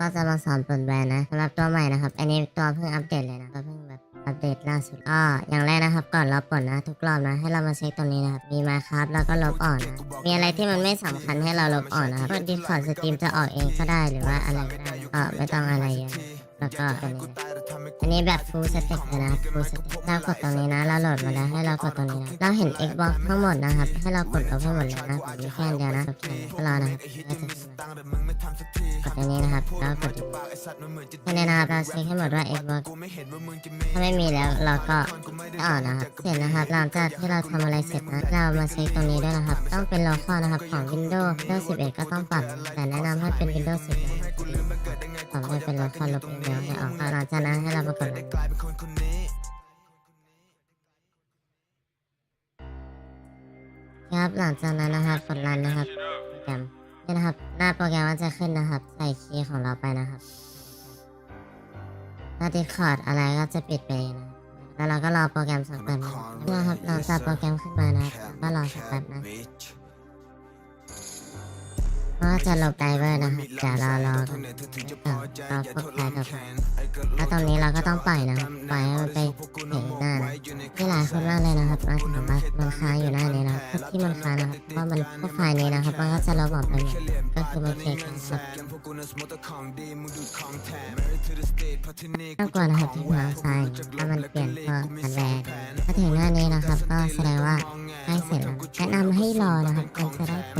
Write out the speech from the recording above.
ก็จะมาสอนปลดแบรนด์นะสำหรับตัวใหม่นะครับอันนี้ตัวเพิ่งอัปเดตเลยนะตัวเพิ่งแบบอัปเดตล่าสุดก็อย่างแรกนะครับก่อนเราปลดนะ ทุกรอบนะ ให้เรามาเช็คตรงนี้นะครับ มีมาครับแล้วก็ลบออกนะมีอะไรที่มันไม่สำคัญให้เราลบออกนะครับดิสคอร์ดสตรีมจะออกเองก็ได้หรือว่าอะไรก็ได้ก็ไม่ต้องอะไรเยอะแล้วก็ตัวนี้ อันนี้แบบ full stack เลยนะ full stack เรากดตรงนี้นะ เราโหลดมาแล้วให้เรากดตรงนี้นะ เราเห็น Xbox ทั้งหมดนะครับ ให้เรากดลบให้หมดเลยนะผมมีแค่อันเดียวนะโอเคก็รอนะครับก็จะขึ้นมากดตรงนี้นะครับแล้วกดแค่นี้นะครับเราเช็คให้หมดว่า Xbox ถ้าไม่มีแล้วเราก็ไม่ออกนะครับเสร็จนะครับหลังจากที่เราทำอะไรเสร็จนะ เรามาเช็คตรงนี้ด้วยนะครับ ต้องเป็น local นะครับของ Windows Windows 11 ก็ต้องปรับ แต่แนะนำให้เป็น Windows 10 นะผมให้เป็น local ลบอีเมลให้ออกหลังจากนั้นให้เรามากดครับหลังจากนั้นนะครับกดรันนะครับโปรแกรมนี่นะครับ หน้าโปรแกรมก็จะขึ้นนะครับ ใส่คีย์ของเราไปนะครับหน้าดิคอร์ดอะไรก็จะปิดไปนะแล้วเราก็รอโปรแกรมสักแป๊บนะครับหลังจากโปรแกรมขึ้นมานะครับก็รอสักแป๊บนะ ก็จะลบไดเวอร์นะครับเดี๋ยวเรารอกันต่อรอพวกใครกับแล้วตรงนี้เราก็ต้องปล่อยนะครับปล่อยให้มันไปถึงหน้านะมีหลายคนมากเลยนะครับมาถามว่ามันค้างอยู่หน้านี้นะครับที่มันค้างนะครับเพราะมันพวกไฟล์นี้นะครับมันก็จะลบออกไปหมดก็คือมันเคลียร์กันครับต้องกลัวนะครับที่เมาส์ซ้ายถ้ามันเปลี่ยนก็ฮันแร์ถ้าถึงหน้านี้นะครับ ก็แสดงว่าใกล้เสร็จแล้วแนะนำให้รอนะครับมันจะได้กด